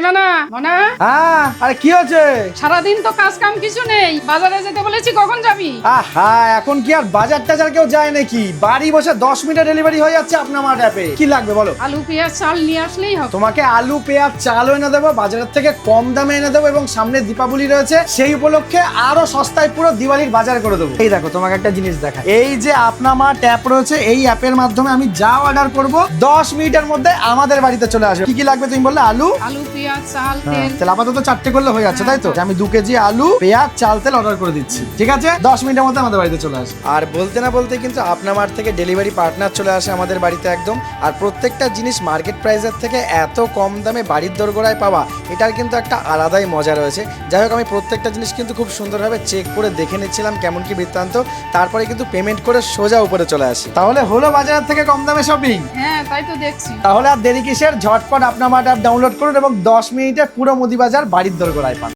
এই মানা। মনা হ্যাঁ আরে কি হচ্ছে সারাদিন তো কাজ কাম কিছু নেই। বাজারে যেতে বলেছি কখন যাবি? আহা এখন কি আর বাজার টাজার কেউ যায় নাকি? বাড়ি বসে দশ মিনিটে ডেলিভারি হয়ে যাচ্ছে আপনার মাঠ অ্যাপে কি লাগবে বলো? আলু পেঁয়াজ চাল নিয়ে আসলেই হবে। তোমাকে আলু পেঁয়াজ চালও এনে দেবো বাজারের থেকে কম দামে এনে দেবো এবং সামনে দীপাবলি রয়েছে সেই উপলক্ষে আরও সস্তায় পুরো দিওয়ালির বাজার করে দেবো। এই দেখো তোমাকে একটা জিনিস দেখা এই যে আপনা মা ট্যাপ রয়েছে এই অ্যাপের মাধ্যমে আমি যা অর্ডার করব দশ মিনিটের মধ্যে আমাদের বাড়িতে চলে আসবে। কি কি লাগবে তুমি বললে? আলু? আলু পেঁয়াজ চাল হ্যাঁ, তেল। তাহলে আপাতত চারটে করলে হয়ে যাচ্ছে তাই তো? আমি দু কেজি আলু পেঁয়াজ চাল তেল অর্ডার করে দিচ্ছি। ঠিক আছে? দশ মিনিটের মধ্যে আমাদের বাড়িতে চলে আসে আর বলতে না বলতে কিন্তু আপনা মার্ট থেকে ডেলিভারি পার্টনার চলে আসে আমাদের বাড়িতে একদম। আর প্রত্যেকটা জিনিস মার্কেট প্রাইসের থেকে এত কম দামে বাড়ির দোরগোড়ায় পাওয়া এটার কিন্তু একটা আলাদাই মজা রয়েছে। যাই হোক আমি প্রত্যেকটা জিনিস কিন্তু খুব সুন্দরভাবে চেক করে দেখে নিচ্ছিলাম কেমন কি বৃত্তান্ত। তারপরে কিন্তু পেমেন্ট করে সোজা উপরে চলে আসি। তাহলে হলো বাজার থেকে কম দামে শপিং হ্যাঁ তাই তো দেখছি। তাহলে আর দেরি কিসের? ঝটপট আপনার মার্ট অ্যাপ ডাউনলোড করুন এবং দশ মিনিটে পুরো মুদি বাজার বাড়ির দোরগোড়ায় পান